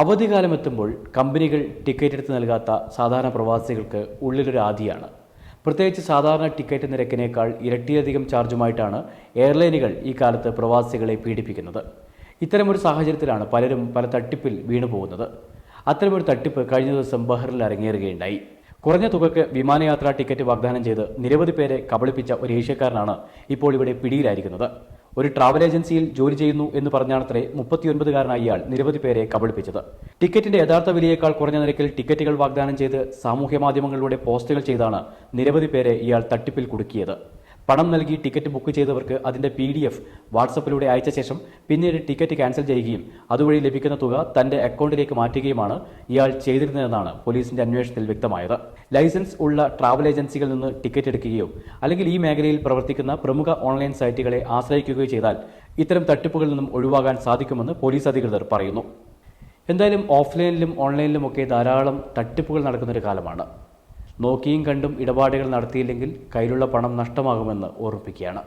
അവധിക്കാലമെത്തുമ്പോൾ കമ്പനികൾ ടിക്കറ്റ് എടുത്ത് നൽകാത്ത സാധാരണ പ്രവാസികൾക്ക് ഉള്ളിലൊരു ആദിയാണ് പ്രത്യേകിച്ച് സാധാരണ ടിക്കറ്റ് നിരക്കിനേക്കാൾ ഇരട്ടിയധികം ചാർജുമായിട്ടാണ് എയർലൈനുകൾ ഈ കാലത്ത് പ്രവാസികളെ പീഡിപ്പിക്കുന്നത്. ഇത്തരമൊരു സാഹചര്യത്തിലാണ് പലരും പല തട്ടിപ്പിൽ വീണു പോകുന്നത് അത്തരമൊരു തട്ടിപ്പ് കഴിഞ്ഞ ദിവസം ബഹ്റിൽ അരങ്ങേറുകയുണ്ടായി. കുറഞ്ഞ തുകയ്ക്ക് വിമാനയാത്രാ ടിക്കറ്റ് വാഗ്ദാനം ചെയ്ത് നിരവധി പേരെ കബളിപ്പിച്ച ഒരു ഏഷ്യക്കാരനാണ് ഇപ്പോൾ ഇവിടെ പിടിയിലായിരിക്കുന്നത്. ഒരു ട്രാവൽ ഏജൻസിയിൽ ജോലി ചെയ്യുന്നു എന്ന് പറഞ്ഞാണത്രേ മുപ്പത്തിയൊൻപതുകാരനായ ഇയാൾ നിരവധി പേരെ കബളിപ്പിച്ചത്. ടിക്കറ്റിന്റെ യഥാർത്ഥ വിലയേക്കാൾ കുറഞ്ഞ നിരക്കിൽ ടിക്കറ്റുകൾ വാഗ്ദാനം ചെയ്ത് സാമൂഹ്യ മാധ്യമങ്ങളിലൂടെ പോസ്റ്റുകൾ ചെയ്താണ് നിരവധി പേരെ ഇയാൾ തട്ടിപ്പിൽ കുടുക്കിയത്. പണം നൽകി ടിക്കറ്റ് ബുക്ക് ചെയ്തവർക്ക് അതിന്റെ പി ഡി എഫ് വാട്സപ്പിലൂടെ അയച്ച ശേഷം പിന്നീട് ടിക്കറ്റ് ക്യാൻസൽ ചെയ്യുകയും അതുവഴി ലഭിക്കുന്ന തുക തന്റെ അക്കൗണ്ടിലേക്ക് മാറ്റുകയുമാണ് ഇയാൾ ചെയ്തിരുന്നതെന്നാണ് പോലീസിന്റെ അന്വേഷണത്തിൽ വ്യക്തമായത്. ലൈസൻസ് ഉള്ള ട്രാവൽ ഏജൻസികളിൽ നിന്ന് ടിക്കറ്റ് എടുക്കുകയോ അല്ലെങ്കിൽ ഈ മേഖലയിൽ പ്രവർത്തിക്കുന്ന പ്രമുഖ ഓൺലൈൻ സൈറ്റുകളെ ആശ്രയിക്കുകയോ ചെയ്താൽ ഇത്തരം തട്ടിപ്പുകളിൽ നിന്നും ഒഴിവാകാൻ സാധിക്കുമെന്ന് പോലീസ് അധികൃതർ പറയുന്നു. എന്തായാലും ഓഫ്ലൈനിലും ഓൺലൈനിലും ഒക്കെ ധാരാളം തട്ടിപ്പുകൾ നടക്കുന്നൊരു കാലമാണ്. നോക്കിയും കണ്ടും ഇടപാടുകൾ നടത്തിയില്ലെങ്കിൽ കയ്യിലുള്ള പണം നഷ്ടമാകുമെന്ന് ഓർമ്മിപ്പിക്കുകയാണ്